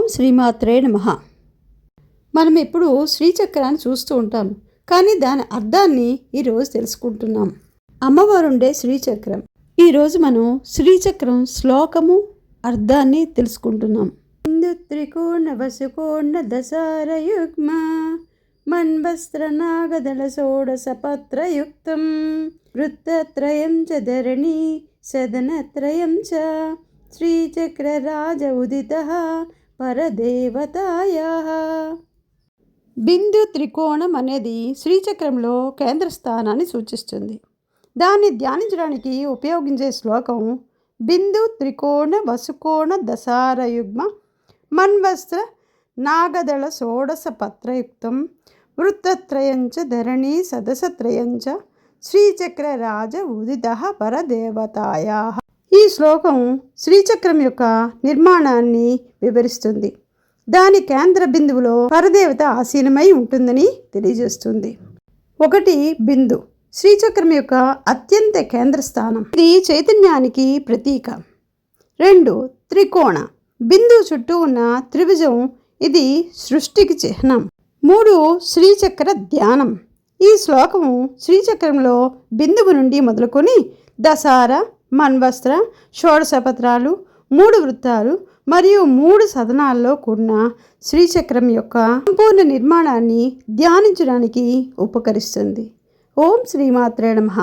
ఓం శ్రీమాత్రే నమ. మనం ఎప్పుడు శ్రీచక్రాన్ని చూస్తూ ఉంటాం కానీ దాని అర్థాన్ని ఈరోజు తెలుసుకుంటున్నాం. అమ్మవారుండే శ్రీచక్రం. ఈరోజు మనం శ్రీచక్రం శ్లోకము అర్థాన్ని తెలుసుకుంటున్నాం. హిందు త్రికోణ వసుకోణ దశారయుగ్మ మన్వస్త్ర నాగదళ షోడశ పత్రయుక్తం వృత్తత్రయం చ ధరణి సదనత్రయం చ శ్రీచక్రరాజ ఉదిత పరదేవతాయా. బిందు త్రికోణం అనేది శ్రీచక్రంలో కేంద్ర స్థానాన్ని సూచిస్తుంది. దాన్ని ధ్యానించడానికి ఉపయోగించే శ్లోకం బిందు త్రికోణ వసుకోణ దశారయుగ్మ మన్వస్త్ర నాగదళ షోడశ పత్రయుక్తం వృత్తత్రయంచ ధరణి సదసత్రయంచ శ్రీచక్రరాజ ఉదిత పరదేవతాయా. ఈ శ్లోకం శ్రీచక్రం యొక్క నిర్మాణాన్ని వివరిస్తుంది. దాని కేంద్ర బిందువులో పరదేవత ఆసీనమై ఉంటుందని తెలియజేస్తుంది. ఒకటి బిందు. శ్రీచక్రం యొక్క అత్యంత కేంద్ర స్థానం. ఇది చైతన్యానికి ప్రతీక. రెండు త్రికోణ. బిందువు చుట్టూ ఉన్న త్రిభుజం ఇది సృష్టికి చిహ్నం. మూడు శ్రీచక్ర ధ్యానం. ఈ శ్లోకము శ్రీచక్రంలో బిందువు నుండి మొదలుకొని దశార మన్వస్త్ర షోడశపత్రాలు మూడు వృత్తాలు మరియు మూడు సదనాల్లో కూడిన శ్రీచక్రం యొక్క సంపూర్ణ నిర్మాణాన్ని ధ్యానించడానికి ఉపకరిస్తుంది. ఓం శ్రీమాత్రే నమః.